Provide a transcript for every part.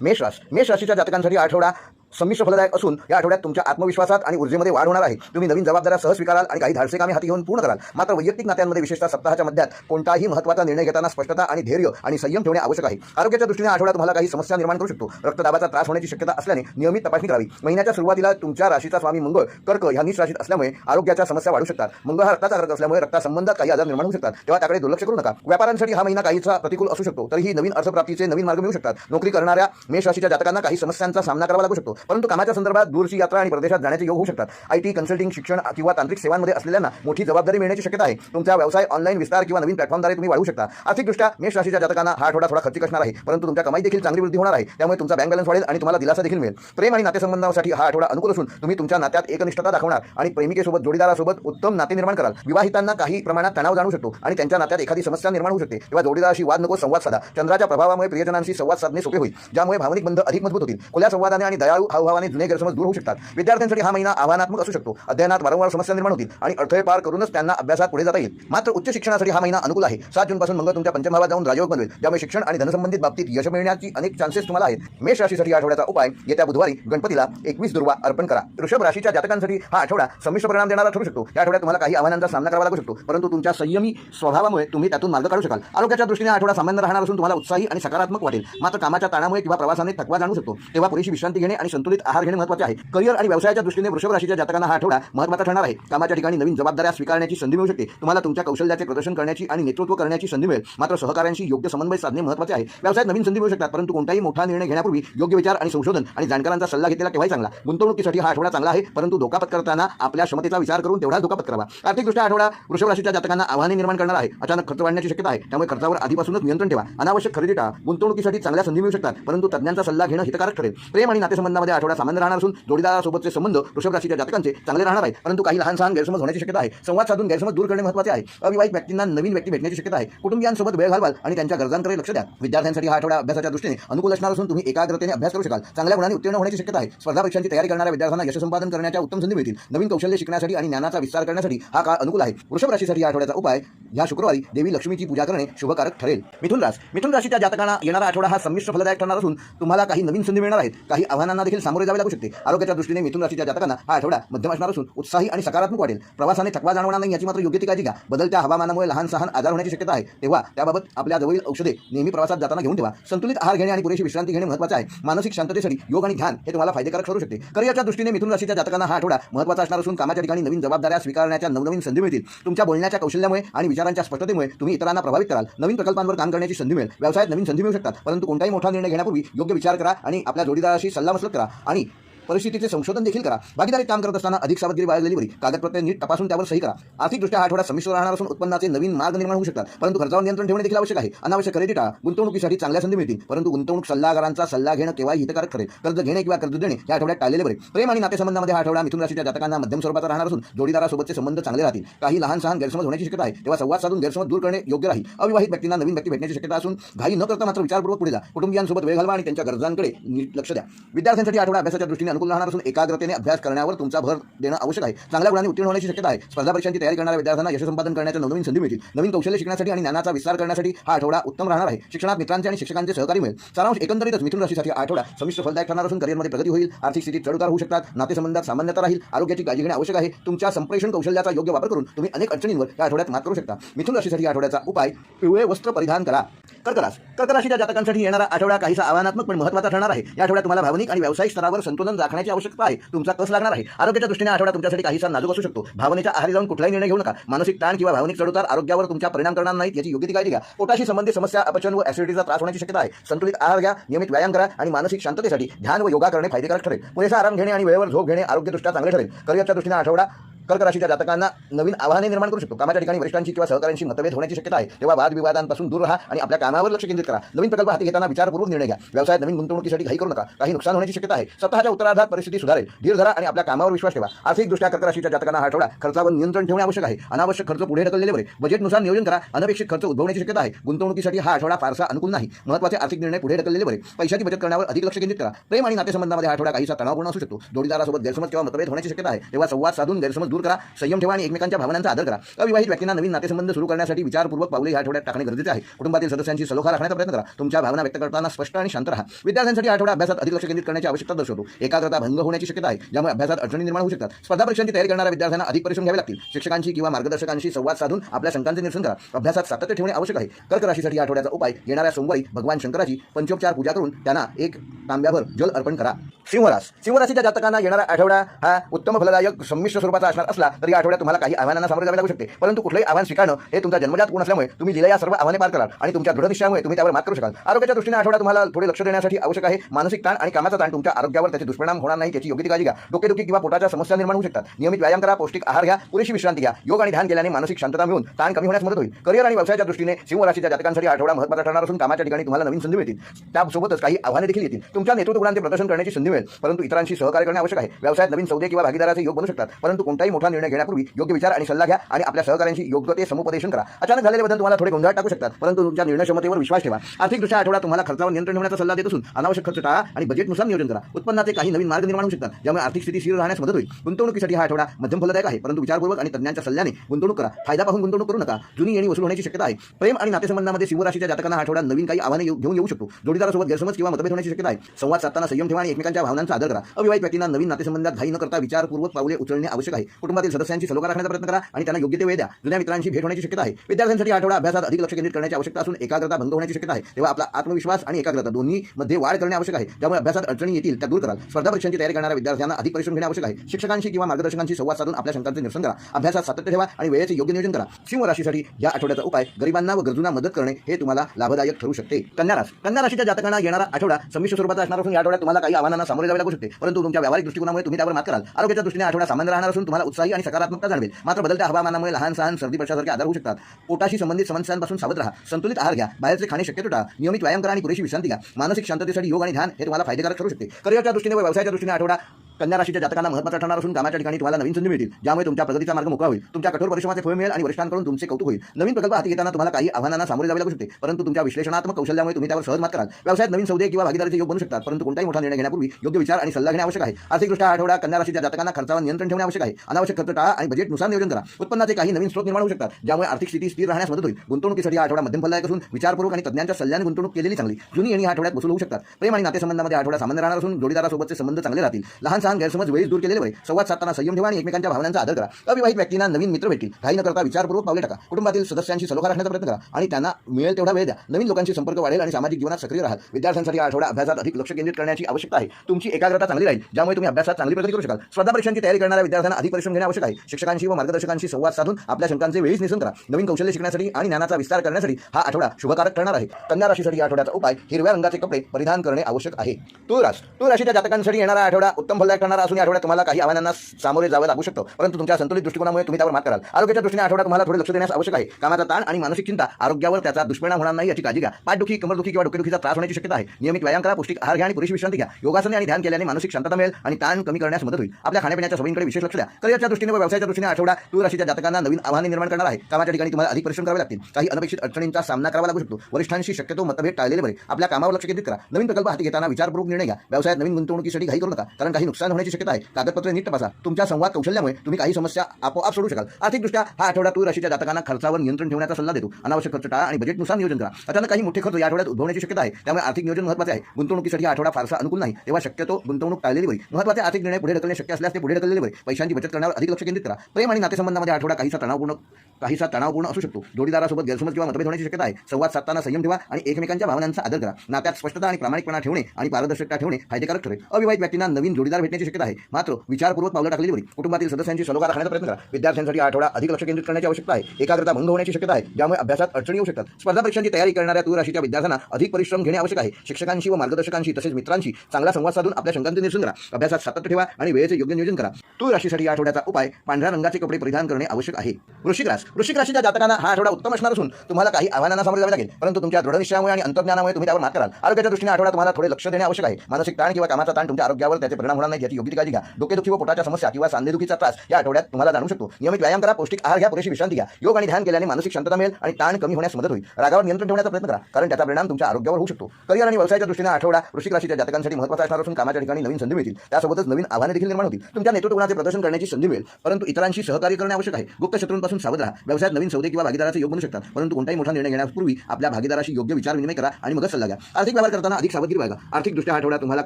मेष राशी मेष राशीच्या जातकांसाठी आठवडा संमिश्र फलदायक असून या आठवड्यात तुमच्या आत्मविश्वासात आणि ऊर्जेमध्ये वाढ होणार आहे. तुम्ही नवीन जबाबदाऱ्या सहज स्वीकाराल आणि काही धाडसे कामे हाती घेऊन पूर्ण कराल. मात्र वैयक्तिक नात्यांमध्ये विशेषतः सप्ताहाच्या मध्यात कोणताही महत्त्वाचा निर्णय घेताना स्पष्टता आणि धैर्य आणि संयम ठेवणे आवश्यक आहे. आरोग्याच्या दृष्टीने आठवड्यात आठवडा तुम्हाला काही समस्या निर्माण करू शकतो. रक्तदाबाचा त्रास होण्याची शक्यता असल्याने नियमित तपासणी करावी. महिन्याच्या सुरुवातीला तुमच्या राशीचा स्वामी मंगळ कर्क ह्या निश राशीत असल्यामुळे आरोग्याच्या समस्या वाढू शकतात. मंगळ हा रक्ताचा घरक असल्यामुळे रक्तासंबंधात काही आजार निर्माण होऊ शकतात. तेव्हा त्याकडे दुर्लक्ष करू नका. व्यापारांसाठी हा महिना काहीचा प्रतिकूल असू शकतो. तरीही नवीन अर्थप्राप्तीचे नवीन मार्ग मिळू शकतात. नोकरी करणाऱ्या मेष राशीच्या जातकांना काही समस्यांचा सामना करावा लागू शकतो. परंतु कामाच्या संदर्भात दूरची यात्रा आणि परदेशात जाण्याचे योग होऊ शकतात. आय टी कन्सल्टिंग शिक्षण किंवा तांत्रिक सेवांमध्ये असलेल्यांना मोठी जबाबदारी मिळण्याची शक्यता आहे. तुमचा व्यवसाय ऑनलाईन विस्तार किंवा नवीन प्लॅटफॉर्मद्वारे तुम्ही वाढवू शकता. आर्थिकदृष्ट्या मेष राशीच्या जातकांना हा आठवडा थोडा खर्चिक असणार आहे परंतु तुमच्या कमाई देखील चांगली वृद्धी होणार आहे. त्यामुळे तुमचा बँक बॅलन्स वाढेल आणि तुम्हाला दिलासा देखील मिळेल. प्रेम आणि नातेसंबंधासाठी हा आठवडा अनुकूल असून तुम्ही तुमच्या नात्यात एकनिष्ठता दाखवणार आणि प्रेमिकेसोबत जोडीदारासोबत उत्तम नाते निर्माण कराल. विवाहितांना काही प्रमाणात तणाव जाणू शकतो आणि त्यांच्या नात्यात एखादी समस्या निर्माण होऊ शकते. तेव्हा जोडीदाराशी वाद नको संवाद साधा. चंद्राच्या प्रभावामुळे प्रियजनांशी संवाद साधणे सोपे होईल ज्यामुळे भावनिक बंध अधिक मजबूत होतील. खुल्या संवादाने आणि दयाळू हावभावाने जुने गैरसमज दूर होऊ शकतात. विद्यार्थ्यांसाठी हा महिना आव्हानात्मक असू शकतो. अध्ययनात वारंवार समस्या निर्माण होतील आणि अडथळे पार करूनच त्यांना अभ्यासात पुढे जाता येईल. मात्र उच्च शिक्षणासाठी हा महिना अनुकूल आहे. सात जूनपासून मंगळ तुमच्या पंचमभावात जाऊन राजयोग बनवेल. त्यामुळे शिक्षण आणि धनसंबंधित बाबतीत यश मिळण्याची अनेक चान्सेस तुम्हाला आहेत. मेष राशीसाठी आठवड्याचा उपाय येत्या बुधवारी गणपतीला एकवीस दुर्वा अर्पण करा. वृषभ राशीच्या जातकांसाठी हा आठवडा संमिश्र परिणाम देणारा ठरू शकतो. या आठवड्यात तुम्हाला काही आव्हानांचा सामना करावा लागू शकतो. परंतु तुमच्या संयमी स्वभावामुळे तुम्ही त्यातून मार्ग काढू शकाल. आरोग्याच्या दृष्टीने आठवडा सामान्य राहणार असून तुम्हाला उत्साही आणि सकारात्मक वाटेल. मात्र कामाच्या ताणामुळे किंवा प्रवासाने थकवा जाणू शकतो. तेव्हा पुरेशी विश्रांती घेणे आणि संतुलित आहार घेणे महत्त्वाचे आहे. करिअर आणि व्यवसायाच्या दृष्टीने वृषभ राशीच्या जातकांना हा आठवडा महत्त्वाचा ठरणार आहे. कामाच्या ठिकाणी नवीन जबाबदाऱ्या स्वीकारण्याची संधी मिळू शकते. तुम्हाला तुमच्या कौशल्याचे प्रदर्शन करण्याची आणि नेतृत्व करण्याची संधी मिळेल. मात्र सहकाऱ्यांशी योग्य समन्वय साधणे महत्त्वाचे आहे. व्यवसायात नवीन संधी मिळू शकतात परंतु कोणताही मोठा निर्णय घेण्यापूर्वी योग्य विचार आणि संशोधन आणि जाणकारांचा सल्ला घेतलेला केव्हाही चांगला. गुंतवणुकीसाठी हा आठवडा चांगला आहे परंतु धोका पत्करताना आपल्या क्षमतेचा विचार करून तेवढा धोका पत्करावा आर्थिकदृष्ट्या आठवडा वृषभ राशीच्या जातकांना आव्हाने निर्माण करणार आहे. अचानक खर्च वाढण्याची शक्यता आहे. त्यामुळे खर्चावर आधीपासूनच नियंत्रण ठेवा. अनावश्यक खरेदी टाळा. गुंतवणुकीसाठी चांगल्या संधी मिळू शकतात परंतु तज्ञांचा सल्ला घेणं हितकारक ठरेल. प्रेम आणि नातेसंबंधामध्ये आठवडा सामान्य राहणार असून जोडीदारासोबतचे संबंध वृषभ राशीच्या जातकांचे चांगले राहणार आहे परंतु काही लहान सहान गैरसमज होण्याची शक्यता आहे. संवाद साधून गैरसमज दूर करणे महत्त्वाचे आहे. अविवाहित व्यक्तींना नवीन व्यक्ती भेटण्याची शक्यता आहे. कुटुंबियांसोबत वेळ घालवाल आणि त्यांच्या गरजांकडे लक्ष द्या. विद्यार्थ्यांसाठी हा आठवडा अभ्यासाच्या दृष्टीने अनुकूल असणार असून तुम्ही एकाग्रतेने अभ्यास करू शकाल. चांगल्या गुणांनी उत्तीर्ण होण्याची शक्यता आहे. स्पर्धा परीक्षांची तयारी करणाऱ्या विद्यार्थ्यांना यश संपादन करण्याच्या उत्तम संधी मिळतील. नवीन कौशल्य शिकण्यासाठी आणि ज्ञानाचा विस्तार करण्यासाठी हा काळ अनुकूल आहे. वृषभ राशीसाठी या आठवड्याचा उपाय या शुक्रवारी देवी लक्ष्मीची पूजा करणे शुभकारक ठरेल. मिथुन रास मिथुन राशीच्या जातकांना येणारा आठवडा हा संमिश्र फलदायक ठरणार असून तुम्हाला काही नवीन संधी मिळणार आहेत. काही आव्हानांना देखील सामोरे जावे लागू शकते. आरोग्याच्या दृष्टीने मिथून राशीच्या जातकांना हा आठवडा मध्यम असणार असून उत्साही आणि सकारात्मक वाटेल. प्रवासाने थकवा जाणवणार नाही याची मात्र योग्य ती काळजी घ्या. बदलत्या हवामानामुळे लहान सहान आजार होण्याची शक्यता आहे. तेव्हा त्याबाबत आपल्या जवळील औषधे नेहमी प्रवासात जाताना घेऊन ठेवा. संतुलित आहार घेणे आणि पुरेशी विश्रांती घेणे महत्त्वाचे आहे. मानसिक शांततेसाठी योग आणि ध्यान हे तुम्हाला फायदेकारक ठरू शकते. करिअरच्या दृष्टीने मिथून राशीच्या जातकांना हा आठवडा महत्त्वाचा असणार असून कामाच्या ठिकाणी नवीन जबाबदाऱ्या स्वीकारण्याच्या नवनवीन संधी मिळतील. तुमच्या बोलण्याच्या कौशल्यामुळे आणि विचारांच्या स्पष्टतेमुळे तुम्ही इतरांना प्रभावित कराल. नवीन प्रकल्पांवर काम करण्याची संधी मिळेल. व्यवसायात नवीन संधी मिळू शकतात. परंतु कोणताही मोठा निर्णय घेण्यापूर्वी योग्य विचार करा आणि आपल्या जोडीदाराशी सल्लामसलत करा. आणि परिस्थितीचे संशोधन देखील करा. भागीदारीत काम करत असताना अधिक सावधगिरी बाळगलेली बरी कागदपत्रे नीट तपासून त्यावर सही करा. आर्थिकदृष्ट्या हा आठवडा समिश्र राहणार असून उत्पन्नाचे नवीन मार्ग निर्माण होऊ शकतात. परंतु खर्चावर नियंत्रण ठेवणे देखील आवश्यक आहे. अनावश्यक खरेदी टाळा गुंतवणुकीसाठी चांगल्या संधी मिळतील. परंतु गुंतवणूक सल्लागारांचा सल्ला घेणं केव्हाही हितकारक ठरेल. कर्ज घेणे किंवा कर्ज देणे या आठवड्यात टाळलेले बरे प्रेम आणि नातेसंबंधामध्ये हा आठवडा मिथुन राशीच्या जातकांना मध्यम स्वरूपाचा राहणार असून जोडीदारासोबतचे संबंध चांगले राहतील. काही लहान सहान गैरसमज होण्याची शक्यता आहे. तेव्हा संवाद साधून गैरसमज दूर करणे योग्य राहील. अविवाहित व्यक्तींना नवीन व्यक्ती भेटण्याची शक्यता असून घाई न करता मात्र विचारपूर्वक पुढे जा. कुटुंबियांसोबत वेळ घालवा आणि त्यांच्या गरजांकडे नीट लक्ष द्या. विद्यार्थ्यांसाठी आठवडा अभ्यासाच्या दृष्टीने अनुकूल राहणार असून एकाग्रतेने अभ्यास करण्यावर तुमचा भर देणं आवश्यक आहे. चांगल्या गुणांनी उत्तीर्ण होण्याची शक्यता आहे. स्पर्धा परीक्षांची तयारी करणाऱ्या विद्यार्थ्यांना यश संपादन करण्याच्या नवनवीन संधी मिळतील. नवीन कौशल्य शिकण्यासाठी आणि ज्ञानाचा विस्तार करण्यासाठी हा आठवडा उत्तम राहणार आहे. शिक्षणात मित्रांचे आणि शिक्षकांचे सहकारी मिळेल. सारांश एकंदरीतच मिथुन राशीसाठी आठवडा संमिश्र फलदायक ठरणार असून करिअरमध्ये प्रगती होईल. आर्थिक स्थितीत चढउतार होऊ शकतात. नातेसंबंधात सामान्यता राहील. आरोग्याची काळजी घेणे आवश्यक आहे. तुमच्या संप्रेषण कौशल्याचा योग्य वापर करून तुम्ही अनेक अडचणींवर या आठवड्यात मात करू शकता. मिथुन राशीसाठी या आठवड्याचा उपाय पिवळे वस्त्र परिधान करा. कर्कराश कर्कराशीच्या जातकांसाठी येणारा आठवडा काहीसा आव्हानात्मक पण महत्त्वाचा ठरणार आहे. या आठवड्यात तुम्हाला भावनिक आणि व्यावसायिक स्तरावर संतुलन राखण्याची आवश्यकता आहे. तुमचा कस लागणार आहे? आरोग्याच्या दृष्टीने आठवडा तुमच्यासाठी काहीसा नाजूक असू शकतो. भावनेच्या आहारी जाऊन कुठलाही निर्णय घेऊ नका. मानसिक ताण किंवा भावनिक चढउतार आरोग्यावर तुमच्या परिणाम करणार नाहीत याची योग्य ती काळजी घ्या. पोटाशी संबंधित समस्या अपचन व ऍसिडिटीचा त्रास होण्याची शक्यता आहे. संतुलित आहार घ्या नियमित व्यायाम करा आणि मानसिक शांततेसाठी ध्यान व योगा करणे फायदेकारक ठरेल. पुरेसा आराम घेणे आणि वेळेवर झोप घेणे आरोग्यदृष्ट्या चांगले ठरेल. करिअरच्या दृष्टीने आठवडा कर्क राशीच्या जातकांना नवीन आव्हाने निर्माण करू शकतो. कामाच्या ठिकाणी वरिष्ठांची किंवा सहकाऱ्यांशी मतभेद होण्याची शक्यता आहे. तेव्हा वादविवादांपासून दूर राहा आणि आपल्या कामावर लक्ष केंद्रित करा. नवीन प्रकल्प हाती घेताना विचारपूर्वक निर्णय घ्या. व्यवसायात नवीन गुंतवणुकीसाठी घाई करू नका. काही नुकसान होण्याची शक्यता आहे. स्वतःच्या उत्तरार्धात परिस्थिती सुधारेल. धीर धरा आणि आपल्या कामावर विश्वास ठेवा. आर्थिकदृष्ट्या कर्क राशीच्या जातकांना हा आठवडा खर्चावर नियंत्रण ठेवणे आवश्यक आहे. अनावश्यक खर्च पुढे ढकललेले बरे. बजेटनुसार नियोजन करा. अनपेक्षित खर्च उद्भवण्याची शक्यता आहे. गुंतवणुकीसाठी हा आठवडा फारसा अनुकूल नाही. महत्त्वाचे आर्थिक निर्णय पुढे ढकललेले बरे. पैशाची बचत करण्यावर अधिक लक्ष केंद्रित करा. प्रेम आणि नातेसंबंधामध्ये आठवडा काहीसा तणावपूर्ण असू शकतो. जोडीदारासोबत गैरसमज किंवा मतभेद होण्याची शक्यता आहे. तेव्हा संवाद साधून गैरसमज दूर करा संयम ठेवा आणि एकमेकांच्या भावनांचा आदर करा. अविवाहित व्यक्तींना नवीन नातेसंबंध सुरू करण्यासाठी विचारपूर्वक पावले या आठवड्यात टाकणे गरजेचे आहे. कुटुंबातील सदस्यांची सलोखा राखण्याचा प्रयत्न करा. तुमच्या भावना व्यक्त करताना स्पष्ट आणि शांत राहा. विद्यार्थ्यांसाठी हा आठवडा अभ्यासात अधिक लक्ष केंद्रित करण्याची आवश्यकता दर्शवतो. एकाग्रता भंग होण्याची शक्यता आहे ज्यामुळे अभ्यासात अडचणी निर्माण होऊ शकतात. स्पर्धा परीक्षांची तयारी करणाऱ्या विद्यार्थ्यांना अधिक परिश्रम घ्यावे लागतील. शिक्षकांशी किंवा मार्गदर्शकांशी संवाद साधून आपल्या शंकांचे निरसन करा. अभ्यासात सातत्य ठेवणे आवश्यक आहे. कर्क राशीसाठी आठवड्याचा उपाय येणाऱ्या सोमवारी भगवान शंकराची पंचोपचार पूजा करून त्यांना एक तांब्याभर जल अर्पण करा. सिंहरास. सिंहराशीच्या जातकांना येणारा आठवडा हा उत्तम फलदायक संमिश्र स्वरूपाचा असणार असला तरी आठवड्यात तुम्हाला काही आव्हानांना सामोरे जावे लागू शकते. परंतु कुठलंही आव्हान स्वीकारणं हे तुमचा जन्मजात गुण असल्यामुळे तुम्ही दिलेल्या या सर्व आव्हाने पार कराल आणि तुमच्या दृढनिश्चयामुळे तुम्ही त्यावर मात करू शकाल. आरोग्याच्या दृष्टीने आठवडा तुम्हाला थोडे लक्ष देण्यासाठी आवश्यक आहे. मानसिक ताण आणि कामाचा ताण तुमच्या आरोग्यावर त्याचे दुष्परिणाम होणार नाही त्याची योग्य ती काळजी घ्या. डोकेदुखी किंवा पोटाच्या समस्या निर्माण होऊ शकतात. नियमित व्यायाम करा पौष्टिक आहार घ्या पुरेशी विश्रांती घ्या. योग आणि ध्यान केल्याने मानसिक शांतता मिळून ताण कमी होण्यास मदत होईल. करिअर आणि व्यवसायाच्या दृष्टीने सिंह राशीच्या जातकांसाठी आठवडा महत्त्वाचा ठरणार असून कामाच्या ठिकाणी तुम्हाला नवीन संधी मिळतील. त्यासोबतच काही आव्हाने देखील येतील. तुमच्या नेतृत्व गुणांचे प्रदर्शन करण्याची संधी मिळेल. परंतु इतरांशी सहकार्य करणे आवश्यक आहे. व्यवसायात नवीन सौदे किंवा भागीदाराचे योग बनू शकतात. परंतु कोणताही मोठा निर्णय घेण्यापूर्वी योग्य विचार आणि सल्ला घ्या आणि आपल्या सहकाऱ्यांशी योग्य ते समुपदेशन करा. अचानक झालेले बदल तुम्हाला थोडे गोंधळ टाकू शकतात परंतु तुमच्या निर्णय क्षमतेवर विश्वास ठेवा. आर्थिकदृष्ट्या आठवडा तुम्हाला खर्चावर नियंत्रण ठेवण्याचा सल्ला देत असून अनावश्यक खर्च टाळा आणि बजेटनुसार नियोजन करा. उत्पन्नाचे काही नवीन मार्ग निर्माण होऊ शकतात ज्यामुळे आर्थिक स्थिती स्थिर राहण्यास मदत होईल. गुंतवणुकीसाठी हा आठवडा मध्यम फलदायक आहे परंतु विचारपूर्वक आणि तज्ञांच्या सल्ल्याने गुंतवणूक करा. फायदा पाहून गुंतवणूक करू नका. जुनी येणी वसूल होण्याची शक्यता आहे. प्रेम आणि नातेसंबंधामध्ये सिंहराशीच्या जातकांना आठवडा नवीन काही आव्हाने घेऊन येऊ शकतो. जोडीदारासोबत गैरसमज किंवा मतभेद होण्याची शक्यता आहे. संवाद साधताना संयम ठेवा आणि एकमेकांच्या भावनांचा आदर करा. अविवाहित व्यक्तींना नवीन नातेसंबंधात घाई न करता विचारपूर्वक पावले उचलणे आवश्यक आहे. कुटुंबातील सदस्यांची सलोखा राखण्याचा प्रयत्न करा आणि त्यांना योग्य ते वेळ द्या. जुन्या मित्रांशी भेट होण्याची शक्यता आहे. विद्यार्थ्यांसाठी आठवडा अभ्यासात अधिक लक्ष केंद्रित करण्याची आवश्यकता असून एकाग्रता भंग होण्याची शक्यता आहे. तेव्हा आपला आत्मविश्वास आणि एकाग्रता दोन्ही मध्ये वाढ करणे आवश्यक आहे. त्यामुळे अभ्यासात अडचणी येतील त्या दूर कराल. स्पर्धा परीक्षांची तयारी करणाऱ्या विद्यार्थ्यांना अधिक परिश्रम घेणे आवश्यक आहे. शिक्षकांशी किंवा मार्गदर्शकांशी संवाद साधून आपल्या शंकांचे निरसन करा. अभ्यासात सातत्य ठेवा आणि वेळेचे योग्य नियोजन करा. सिंह राशीसाठी या आठवड्याचा उपाय गरिबांना व गरजूंना मदत करणे हे तुम्हाला लाभदायक ठरू शकते. कन्या रास कन्या राशीच्या जातकांना येणारा आठवडा संमिश्र स्वरूपाचा असणार असून या आठवड्यात तुम्हाला काही आव्हानांना सामोरे जावे लागू शकते. परंतु तुमच्या व्यावहारिक दृष्टिकोनामुळे तुम्ही त्यावर मात कराल. आरोग्याच्या दृष्टीने आठवडा सामान्य राहणार असून तुम्हाला उत्साही आणि सकारात्मकता जाणवेल. मात्र बदलत्या हवामानामुळे लहान सहान सर्दी प्रशासारखे आजार होऊ शकतात. पोटाशी संबंधित समस्यांपासून सावध राहा. संतुलित आहार घ्या. बाहेरचे खाणे शक्यतो टाळा. नियमित व्यायाम करा आणि पुरेशी विश्रांती घ्या. मानसिक शांततेसाठी योग आणि ध्यान हे तुम्हाला फायदेकारक ठरू शकते. करिअरच्या दृष्टीने व्यवसायाच्या दृष्टीने आठवडा कन्या राशीच्या जातकांना महत्त्वाचा ठरणार असून कामाच्या ठिकाणी तुम्हाला नवीन संधी मिळतील. ज्यामुळे तुमच्या प्रगतीचा मार्ग मोकळा होईल. तुमच्या कठोर परिश्रमाचे फळ मिळेल आणि वरिष्ठांकडून तुमचे कौतुक होईल. नवीन प्रकल्प हाती घेताना तुम्हाला काही आव्हानांना सामोरे जावे लागू शकते. परंतु तुमच्या विश्लेषणात्मक कौशल्यामुळे तुम्ही त्यावर सहज मात कराल. व्यवसायात नवीन सौदे किंवा भागीदारीचे योग बनू शकतात. परंतु कोणताही मोठा निर्णय घेण्यापूर्वी योग्य विचार आणि सल्ला घेणे आवश्यक आहे. आर्थिकदृष्ट्या आठवडा कन्या राशीच्या जातकांना खर्चावर नियंत्रण ठेवणे आवश्यक आहे. अनावश्यक खर्च टाळा आणि बजेटनुसार नियोजन करा. उत्पन्नाचे काही नवीन स्रोत निर्माण होऊ शकतात. ज्यामुळे आर्थिक स्थिती स्थिर राहण्यास मदत होईल. गुंतवणुकीसाठी आठवडा मध्यम फलदायक असून विचारपूर्वक आणि तज्ञांच्या सल्ल्याने गुंतवणूक केलेली चांगली. जुनी आणि आठवड्यात वसूल होऊ शकतात. प्रेम आणि नातेसंबंधामध्ये आठवडा सामान्य राहणार असून जोडीदारासोबतचे संबंध चांगले राहतील. लहान सहान गैरसमज वेळीच दूर केलेले बरे संवाद साधताना संयम ठेवा आणि एकमेकांच्या भावनांचा आदर करा. अविवाहित व्यक्तींना नवीन मित्र भेटतील. काही न करता विचारपूर्वक पावले टाका. कुटुंबातील सदस्यांशी सलोखा राखण्याचा प्रयत्न करा आणि त्यांना मिळेल तेवढा वेळ द्या. नवीन लोकांशी संपर्क वाढेल आणि सामाजिक जीवनात सक्रिय राहाल. विद्यार्थ्यांसाठी आठवडा अभ्यासात अधिक लक्ष केंद्रित करण्याची आवश्यकता आहे. तुमची एकाग्रता चांगली राहील ज्यामुळे तुम्ही अभ्यासात चांगली प्रगती करू शकाल. स्पर्धा परीक्षांची तयारी करणाऱ्या विद्यार्थ्यांना अधिक परिश्रम घेणे आवश्यक आहे. शिक्षकांशी व मार्गदर्शकांशी संवाद साधून आपल्या शंकांचे वेळीच निसन करा. नवीन कौशल्य शिकण्यासाठी आणि ज्ञानाचा विस्तार करण्यासाठी हा आठवडा शुभकारक ठरणार आहे. कन्या राशीसाठी आठवड्याचा उपाय हिरव्या रंगाचे कपडे परिधान करणे आवश्यक आहे. तूळ तू तूळ राशीच्या जातकांसाठी येणारा आठवडा उत्तम फलदायक करणारा असून या आठवड्यात तुम्हाला काही आव्हानांना सामोरे जावं लागू शकतो. परंतु तुमच्या संतुलित दृष्टिकोनामुळे तुम्ही त्यावर मात कराल. आरोग्याच्या दृष्टीने आठवडा तुम्हाला थोडे लक्ष देण्यास आवश्यक आहे. कामाचा ताण आणि मानसिक चिंता आरोग्यावर त्याचा दुष्परिणाम होणार नाही याची काळजी घ्या. पाठदुखी कमरदुखी किंवा डोकेदुखीचा त्रास होण्याची शक्यता आहे. नियमित व्यायाम करा पौष्टिक आहार घ्या आणि पुरेशी विश्रांती घ्या. योगासने आणि ध्यान केल्याने मानसिक शांतता मिळेल आणि ताण कमी करण्यास मदत होईल. आपल्या खाण्यापिण्याच्या सवयींकडे विशेष लक्ष द्या. करिअरच्या दृष्टीने व व्यवसायाच्या दृष्टीने आठवडा तू राशीच्या जातकांना नवीन आव्हाने निर्माण करणार आहे. कामाच्या ठिकाणी तुम्हाला अधिक परिश्रम करावे लागतील. काही अनपेक्षित अडचणींचा सामना करावा लागू शकतो. वरिष्ठांशी शक्यतो मतभेद टाळलेले बरे. आपल्या कामावर लक्ष केंद्रित करा. नवीन प्रकल्प हाती घेताना विचारपूर्वक निर्णय घ्या. व्यवसायात नवीन गुंतवणुकीसाठी घाई करू नका कारण काही नुकसान होण्याची शक्यता आहे. कागदपत्रे नीट तपासा. तुमच्या संवाद कौशल्यामुळे तुम्ही काही समस्या आपोआप सोडू शकाल. आर्थिकदृष्ट्या हा आठवडा तू राशीच्या जातकांना खर्चावर नियंत्रण ठेवण्याचा सल्ला देतो. अनावश्यक खर्च टाळा आणि बजेटनुसार नियोजन करा. अचानक काही मोठे खर्च या आठवड्यात उद्भवण्याची शक्यता आहे. त्यामुळे आर्थिक नियोजन महत्त्वाचे आहे. गुंतवणुकीसाठी हा आठवडा फारसा अनुकूल नाही. तेव्हा शक्यतो गुंतवणूक टाळलेली बरी महत्त्वाचे आर्थिक निर्णय पुढे ढकलणे शक्य असल्यास ते पुढे ढकललेले बरे पैशांची बचत करण्यावर अधिक लक्ष केंद्रित करा. प्रेम आणि नातेसंबंधामध्ये आठवडा काहीसा तणावपूर्ण काहीसा तणावपूर्ण असू शकतो. जोडीदारासोबत गैरसमज किंवा मतभेद होण्याची शक्यता आहे. संवाद साधताना संयम ठेवा आणि एकमेकांच्या भावनांचा आदर करा. नात्यात स्पष्टता आणि प्रामाणिकपणा ठेवणे आणि पारदर्शकता ठेवणे फायदेकारक ठरेल. अविवाहित व्यक्तींना नवीन जोडीदार भेटण्याची शक्यता आहे. मात्र विचारपूर्वक पावलं टाकलेली बरी कुटुंबातील सदस्यांची सलोखा राखण्याचा प्रयत्न करा. विद्यार्थ्यांसाठी आठवडा अधिक लक्ष केंद्रित करण्याची आवश्यकता आहे. एकाग्रता भंग होण्याची शक्यता आहे. ज्यामुळे अभ्यासात अडचणी येऊ शकतात. स्पर्धा परीक्षांची तयारी करणाऱ्या तूळ राशीच्या विद्यार्थ्यांना अधिक परिश्रम घेणे आवश्यक आहे. शिक्षकांशी व मार्गदर्शकांशी तसेच मित्रांशी चांगला संवाद साधून आपल्या शंकांचे निरसन करा. अभ्यासात सातत्य ठेवा आणि वेळेचे योग्य नियोजन करा. तू राशीसाठी या आठवड्याचा उपाय पांढऱ्या रंगाचे कपडे परिधान करणे आवश्यक आहे. वृश्चिक रास वृश्चिक राशीच्या जातकांना हा आठवडा उत्तम असणार असून तुम्हाला काही आव्हानांना सामोरे जावे लागेल. परंतु तुमच्या दृढनिश्चयामुळे आणि अंतर्ज्ञानामुळे तुम्ही त्यावर मात कराल. आरोग्याच्या दृष्टीने आठवडा तुम्हाला थोडे लक्ष देणे आवश्यक आहे. मानसिक ताण किंवा कामाचा ताण तुमच्या आरोग्यावर त्याचे परिणाम होणार नाही याची योग्य काळजी घ्या. डोकेदुखी व पोटाच्या समस्या किंवा सांधेदुखीचा त्रास या आठवड्यात तुम्हाला जाणू शकतो. नियमित व्यायाम करा पौष्टिक आहार घ्या पुरेशी विश्रांती घ्या. योग आणि ध्यान केल्याने मानसिक शांतता मिळेल आणि ताण कमी होण्यास मदत होईल. रागावर नियंत्रण ठेवण्याचा प्रयत्न करा कारण त्याचा परिणाम तुमच्या आरोग्यावर होऊ शकतो. करिअर आणि व्यवसायाच्या दृष्टीने आठवडा वृश्चिक राशीच्या जातकांसाठी महत्त्वाचा असणार असून कामाच्या ठिकाणी नवीन संधी मिळतील. त्यासोबतच नवीन आव्हाने देखील निर्माण होतील. तुमच्या नेतृत्व प्रदर्शन करण्याची संधी मिळेल. परंतु इतरांशी सहकार्य करणे आवश्यक आहे. गुप्त शत्रूंपासून सावध राहा. व्यवसायात नवीन सौदे किंवा भागीदाराचे योग बनू शकतात. परंतु कोणताही मोठा निर्णय घेण्यापूर्वी आपल्या भागीदाराशी योग्य विचार विनिमय करा आणि मगच सल्ला घ्या. आर्थिक व्यवहार करताना अधिक सावधगिरी बाळगा. आर्थिक दृष्ट्या आठवडा तुम्हाला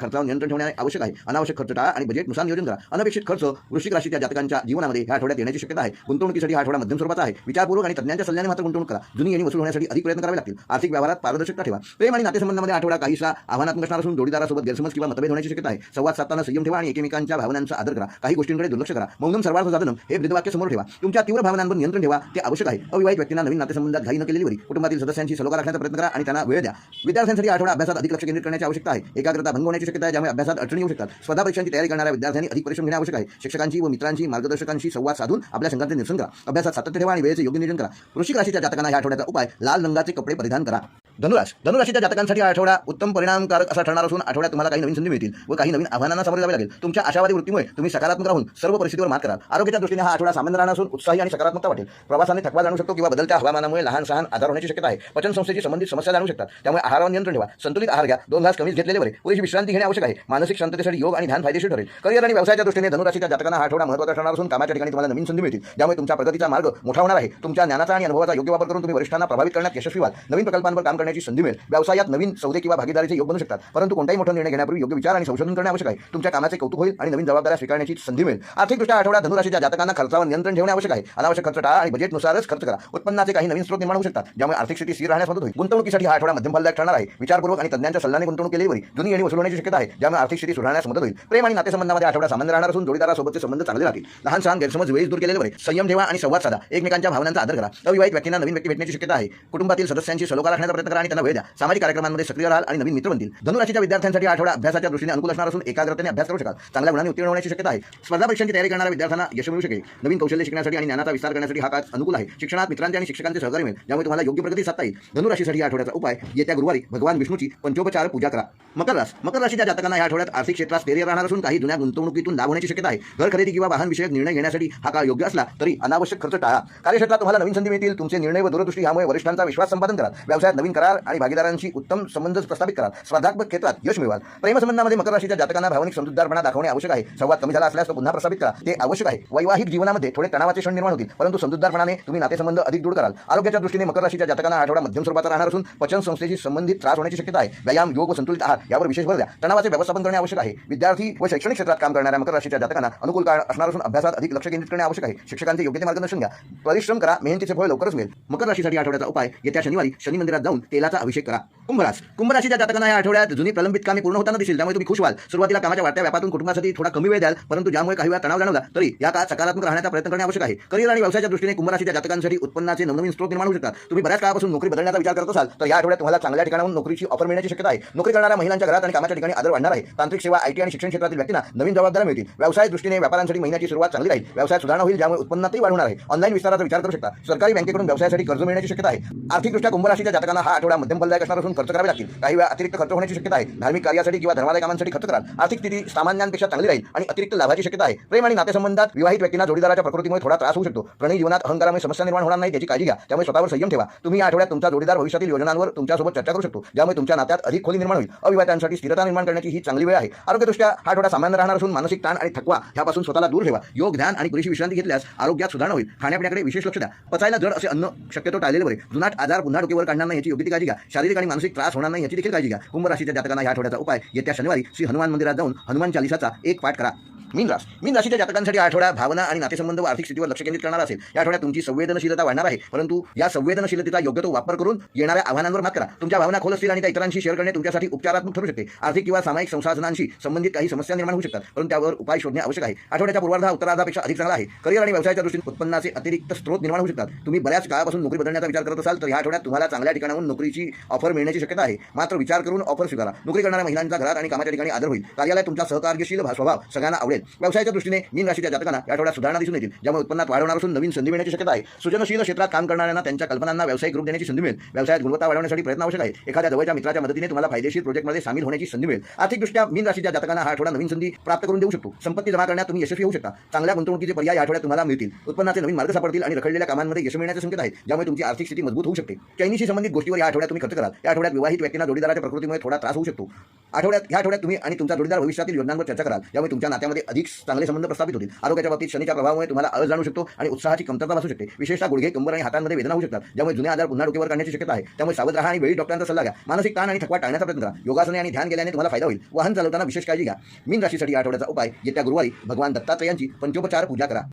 खर्चावर नियंत्रण ठेवणे आवश्यक आहे. अनावश्यक खर्च टाळा आणि बजेटनुसार नियोजन करा. अनपेक्षित खर्च वृश्चिक राशीच्या जातकांच्या जीवनामध्ये ह्या आठवड्यात येण्याची शक्यता आहे. गुंतवणुकीसाठी हा आठवडा मध्यम स्वरूपाचा आहे. विचारपूर्वक आणि तज्ञांच्या सल्ल्याने मात्र गुंतवणूक करा. जुनी आणि वसूल होण्यासाठी अधिक प्रयत्न करावे लागतील. आर्थिक व्यवहारात पारदर्शकता ठेवा. प्रेम आणि नातेसंबंधामध्ये आठवडा काहीसा आव्हानात्मक असणार असून जोडीदारासोबत गैरसमज किंवा मतभेद होण्याची शक्यता आहे. संवाद साधताना संयम ठेवा आणि एकमेकांच्या भावनांचा आदर करा. काही गोष्टींकडे दुर्लक्ष करा. मौनम सर्वार्थ साधनम हे वृद्धवाक्य समोर ठेवा. तुमच्या तीव्र भावनांवर नियंत्रण ठेवा. ते आवश्यक आहे. अविवाहित व्यक्तींना नवीन नातेसंबंधात घाई न केलेली वरी कुटुंबातील सदस्यांशी सलोखा राखण्याचा प्रयत्न करा आणि त्यांना वेळ द्या. विद्यार्थ्यांसाठी आठवडा अभ्यासात अधिक लक्ष केंद्रित करण्याची आवश्यकता आहे. एकाग्रता भंग होण्याची शक्यता आहे ज्यामुळे अभ्यासात अडचणी येऊ शकतात. स्पर्धा परीक्षांची तयारी करणाऱ्या विद्यार्थ्यांनी अधिक परिश्रम घेणे आवश्यक आहे. शिक्षकांची व मित्रांची मार्गदर्शकांशी संवाद साधून आपल्या शंकांचे निरसन करा. अभ्यासात सातत्य ठेवा आणि वेळेचे योग्य नियोजन करा. वृश्चिक राशीच्या जातकांना या आठवड्याचा उपाय लाल रंगाचे कपडे परिधान करा. धनुराश. धनुराशीच्या जातकांसाठी आठवडा उत्तम परिणामकारक असा ठरणार असून आठवड्यात तुम्हाला काही नवीन संधी मिळतील व काही नवीन आव्हानांना सामोरे जावे लागेल. तुमच्या आशावादी वृत्तीमुळे तुम्ही सकारात्मक राहून सर्व परिस्थितीवर मात कराल. आरोग्याच्या दृष्टीने हा आठवडा सामान्य राहणार असून उत्साही आणि सकारात्मकता वाटेल. प्रवासाने थकवा जाणू शकतो किंवा बदलत्या हवामानामुळे लहान सहान आजार होण्याची शक्यता आहे. पचन संस्थेची संबंधित समस्या जाणू शकतात. त्यामुळे आहारावर नियंत्रण ठेवा. संतुलित आहार घ्या. दोन घास कमीच घेतलेले बरे. पुरेशी विश्रांती घेणे आवश्यक आहे. मानसिक शांततेसाठी योग आणि ध्यान फायदे फायदेशीर ठरेल करिअर आणि व्यवसायाच्या दृष्टीने धनुराशीच्या जातकांना हा आठवडा महत्त्वाचा ठरणार असून कामाच्या ठिकाणी तुम्हाला नवीन संधी मिळतील. ज्यामुळे तुमच्या प्रगतीचा मार्ग मोठा होणार आहे. तुमच्या ज्ञानाचा आणि अनुभवाचा योग्य वापर करून तुम्ही वरिष्ठांना प्रभावित करण्यात यशस्वी व्हाल. नवीन प्रकल्पांवर काम करण्याची संधी मिळेल. व्यवसायात नवीन सौदे किंवा भागीदारीचे योग बनू शकतात. परंतु कोणताही मोठा निर्णय घेण्यापूर्वी योग्य विचार आणि संशोधन करणे आवश्यक आहे. तुमच्या कामाचे कौतुक होईल आणि नवीन जबाबदाऱ्या स्वीकारण्याची संधी मिळेल. आर्थिकदृष्ट्या आठवडा धनुराशीच्या जातकांना खर्चावर नियंत्रण ठेवणे आवश्यक आहे. अनावश्यक खर्च टाळा आणि बजेटनुसारच खर्च करा. उत्पन्नाचे काही नवीन स्रोत निर्माण होऊ शकतात. ज्यामुळे आर्थिक स्थिती स्थिर राहण्यास मदत होईल. गुंतवणुकीसाठी हा आठवडा मध्यम फलदायक ठरणार आहे. विचारपूर्वक आणि तज्ञांच्या सल्ल्याने गुंतवणूक केली बरी जुनी आणि वसूल शक्यता आहे. ज्यामुळे आर्थिक स्थिती सुधारण्यास मदत होईल. प्रेम आणि नातेसंबंधामध्ये आठवडा सामान्य राहणार असून जोडीदारासोबतचे संबंध चांगले राहतील. लहान सहान गैरसमज वेळीच दूर केलेले बरे संयम ठेवा आणि संवाद साधा. एकमेकांच्या भावनांचा आदर करा. अविवाहित व्यक्तींना नवीन व्यक्ती भेटण्याची शक्यता आहे. कुटुंबातील सदस्यांशी सलोखा राखण्याचा प्रयत्न करा आणि त्यांना वेळ द्या. सामाजिक कार्यक्रमांमध्ये सक्रिय राहाल आणि नवीन मित्र बनतील. धनुराशीच्या विद्यार्थ्यांसाठी आठवडा अभ्यासाच्या दृष्टीने अनुकूल असणार असून एकाग्रतेने अभ्यास करू शकाल. चांगल्या गुणांनी उत्तीर्ण होण्याची शक्यता आहे. स्पर्धा परीक्षांची तयारी करणाऱ्या विद्यार्थ्यांना यश मिळू शकेल. नवीन कौशल्य शिकण्यासाठी आणि ज्ञानाचा विस्तार करण्यासाठी हा काळ अनुकूल आहे. शिक्षणात मित्रांचे आणि शिक्षकांचे सहकार्य मिळेल. ज्यामुळे तुम्हाला योग्य प्रगती साधता येईल. धनुराशीसाठी आठवड्याचा उपाय येत्या गुरुवारी भगवान विष्णूची पंचोपचार पूजा करा. मकर रास मकर राशीच्या जातकांना या आठवड्यात आर्थिक क्षेत्रात स्थैर्य राहणार असून काही जुन्या गुंतवणुकीतून लाभ होण्याची शक्यता आहे. घर खरेदी किंवा वाहन विषयक निर्णय घेण्यासाठी हा काळ योग्य असला तरी अनावश्यक खर्च टाळा. कार्यक्षेत्रात तुम्हाला नवीन संधी मिळतील. तुमचे निर्णय व दूरदृष्टी यामुळे वरिष्ठांचा विश्वास संपादन करा. व्यवसायात नवीन करार आणि भागीदारांशी उत्तम संबंध प्रस्थापित करा. स्पर्धात्मक क्षेत्रात यश मिळवाल. प्रेमसंबंधामध्ये मकर राशीच्या जातकांना भावनिक समजूतदारपणा दाखवणे आवश्यक आहे. संवाद कमी झाला असल्यास तो पुन्हा प्रस्थापित करा. ते आवश्यक आहे. वैवाहिक जीवनामध्ये थोडे तणावाचे क्षण निर्माण होतील. परंतु समजूतदारपणाने तुम्ही नातेसंबंध अधिक दृढ कराल. आरोग्याच्या दृष्टीने मकर राशीच्या जातकांना आठवडा मध्यम स्वरूपाचा राहणार असून पचन संस्थेशी संबंधित त्रास होण्याची शक्यता आहे. व्यायाम योग व संतुलित आहार यावर विशेष भर द्या. तणावाचे व्यवस्थापन करणे आवश्यक आहे. विद्यार्थी व शैक्षणिक क्षेत्रात काम करणाऱ्या मकर राशीच्या जातकांना अनुकूल काळ असणार असून अभ्यासात अधिक लक्ष केंद्रित करणे आवश्यक आहे. शिक्षकांचे योग्य ते मार्गदर्शन घ्या. परिश्रम करा. मेहनतीचे फळ लवकरच मिळेल. मकर राशीसाठी आठवड्याचा उपाय येत्या शनिवारी शनी मंदिरात जाऊन तेलाचा अभिषेक करा. कुंभरास कुंभराशीच्या जातकांना या आठवड्यात जुनी प्रलंबित कामे पूर्ण होताना दिसेल त्यामुळे तुम्ही खुश व्हाल. सुरुवातीला कामाच्या वाढत्या व्यापातून कुटुंबासाठी थोडा कमी वेळ द्याल परंतु ज्यामुळे काही वेळा तणाव जाणवला तरी या काळात सकारात्मक राहण्याचा प्रयत्न करणे आवश्यक आहे. करिअर आणि व्यवसायाच्या दृष्टीने कुंभराशीच्या जातकांसाठी उत्पन्नाचे नवनवीन स्रोत निर्माण होऊ शकतात. तुम्ही बऱ्याच काळापासून नोकरी बदलण्याचा विचार करत असाल तर या आठवड्यात तुम्हाला चांगल्या ठिकाणाहून नोकरीची ऑफर मिळण्याची शक्यता आहे. नोकरी करणाऱ्या महिलांच्या घरात आणि कामाच्या ठिकाणी आदर वाढणार आहे. तांत्रिक सेवा आयटी आणि शिक्षण क्षेत्रातील व्यक्तींना नवीन जबाबदाऱ्या मिळतील. व्यवसाय दृष्टीने व्यापारांसाठी महिन्याची सुरुवात चांगली राहील. व्यवसाय सुधारणा होईल ज्यामुळे उत्पन्नातही वाढणार आहे. ऑनलाईन विस्ताराचा विचार करू शकता. सरकारी बँकेकडून व्यवसायासाठी कर्ज मिळण्याची शक्यता आहे. आर्थिकदृष्ट्या कुंभराशीच्या जातकांना हा आठवडा मध्यम फलदायक असणार असून खर्च करावे लागतील. काही वेळा अतिरिक्त खर्च होण्याची शक्यता आहे. धार्मिक कार्यासाठी किंवा धर्मादाय कामांसाठी खर्च कराल. आर्थिक स्थिती सामान्यांपेक्षा चांगली राहील आणि अतिरिक्त लाभाची शक्यता आहे. प्रेम आणि नातेसंबंधात विवाहित व्यक्तींना जोडीदाराच्या प्रकृतीमुळे थोडा त्रास होऊ शकतो. प्रणय जीवनात अहंकारामुळे समस्या निर्माण होणार नाही त्याची काळजी घ्या. त्यामुळे स्वतःवर संयम ठेवा. तुम्ही या आठवड्यात तुमचा जोडीदार भविष्यातील योजनांवर तुमच्यासोबत चर्चा करू शकतो. ज्यामुळे तुमच्या नात्यात अधिक खोली निर्माण होईल. अविवाहितांसाठी स्थिरता निर्माण करण्याची ही चांगली वेळ आहे. आरोग्यदृष्ट्या हा आठवडा सामान्य राहणार असून मानसिक ताण आणि थकवा ह्यापासून स्वतःला दूर ठेवा. योग ध्यान आणि पुरेशी विश्रांती घेतल्यास आरोग्यात सुधारणा होईल. खाण्यापिण्याकडे विशेष लक्ष द्या. पचायला जड असे अन्न शक्यतो टाळलेले बरे. जुनाट आजार पुन्हा डोकेवर काढणार नाही याची योग्य ती काळजी घ्या. शारीरिक आणि मानसिक त्रास होणार नाही याची देखील काळजी घ्या. कुंभ राशीच्या जातकांना या आठवड्याचा उपाय येत्या शनिवारी श्री हनुमान मंदिरात जाऊन हनुमान चालिसाचा एक पाठ करा. मीन रास मीन राशीच्या जातकांसाठी आठवड्या भावना आणि नातेसंबंध व आर्थिक स्थितीवर लक्ष केंद्रित करणार असेल. या आठवड्यात तुमची संवेदनशीलता वाढणार आहे. परंतु या संवेदनशीलतेचा योग्य तो वापर करून येणाऱ्या आव्हानांवर मात करा. तुमच्या भावना खोल असतील आणि त्या इतरांशी शेअर करणे तुमच्यासाठी उपचारात्मक ठरू शकते. आर्थिक किंवा सामायिक संसाधनांशी संबंधित काही समस्या निर्माण होऊ शकतात. परंतु त्यावर उपाय शोधणे आवश्यक आहे. आठवड्याच्या पूर्वार्धा उत्तरार्धापेक्षा अधिक चांगला आहे. करिअर आणि व्यवसायाच्या दृष्टीने उत्पन्नाचे अतिरिक्त स्रोत निर्माण होऊ शकतात. तुम्ही बऱ्याच काळापासून नोकरी बदलण्याचा विचार करत असाल तर या आठवड्यात तुम्हाला चांगल्या ठिकाणाहून नोकरीची ऑफर मिळण्याची शक्यता आहे. मात्र विचार करून ऑफर स्वीकारा. नोकरी करणाऱ्या महिलांचा घरात आणि कामाच्या ठिकाणी आदर होईल. कार्यालयात तुमचा सहकार्यशील स्वभाव सगळ्यांना आवडेल. राहील व्यवसायाच्या दृष्टीने मीन राशीच्या जातकांना या आठवड्यात सुधारणा दिसून येतील ज्यामुळे उत्पन्नात वाढवणार असून नवीन संधी मिळण्याची शक्यता आहे. सृजनशील क्षेत्रात काम करणाऱ्यांना त्यांच्या कल्पनांना व्यावसायिक रूप देण्याची संधी मिळेल. व्यवसायात गुणवत्ता वाढवण्यासाठी प्रयत्न आवश्यक आहे एखाद्या जवळच्या मित्राच्या मदतीने तुम्हाला फायदेशीर प्रोजेक्टमध्ये सामील होण्याची संधी मिळेल. आर्थिकदृष्ट्या मीन राशीच्या जातकांना हा आठवडा नवीन संधी प्राप्त करून देऊ शकतो. संपत्ती जमा करण्यात तुम्ही यशस्वी होऊ शकता. चांगल्या गुंतवणुकीचे पर्याय या आठवड्यात तुम्हाला मिळतील. उत्पन्नाचे नवीन मार्ग सापडतील आणि रखडलेल्या कामांमध्ये यश मिळण्याचे संकेत आहेत ज्यामुळे तुमची आर्थिक स्थिती मजबूत होऊ शकते. चैनीशी संबंधित गोष्टीवर या आठवड्यात तुम्ही खर्च कराल. या आठवड्यात विवाहित व्यक्तींना जोडीदाराच्या प्रकृतीमुळे थोडा त्रास होऊ शकतो. आठवड्यात या आठवड्यात तुम्ही आणि तुमचा जोडीदार भविष्यातील योजनांवर चर्चा कराल. यामुळे तुमच्या नात्यामध्ये अधिक चांगले संबंध प्रस्थापित होतील. आरोग्याच्या बाबतीत शनीच्या प्रभावामुळे तुम्हाला आळ जाणू शकतो आणि उत्साहाची कमतरता असू शकते. विशेषतः गुडघे कंबर आणि हातांमध्ये वेदना होऊ शकतात. ज्यामुळे जुने आजार पुन्हा डोक्यावर करण्याची शक्यता आहे. त्यामुळे सावध राहा आणि वेळी डॉक्टरांचा सल्ला घ्या. मानसिक ताण आणि थकवा टाळण्याचा प्रयत्न करा. योगासने आणि ध्यान केल्याने तुम्हाला फायदा होईल. वाहन चालवताना विशेष काळजी घ्या. मीन राशीसाठी आठवड्याचा उपाय. येत्या गुरुवारी भगवान दत्तात्रयांची पंचोपचार पूजा करा.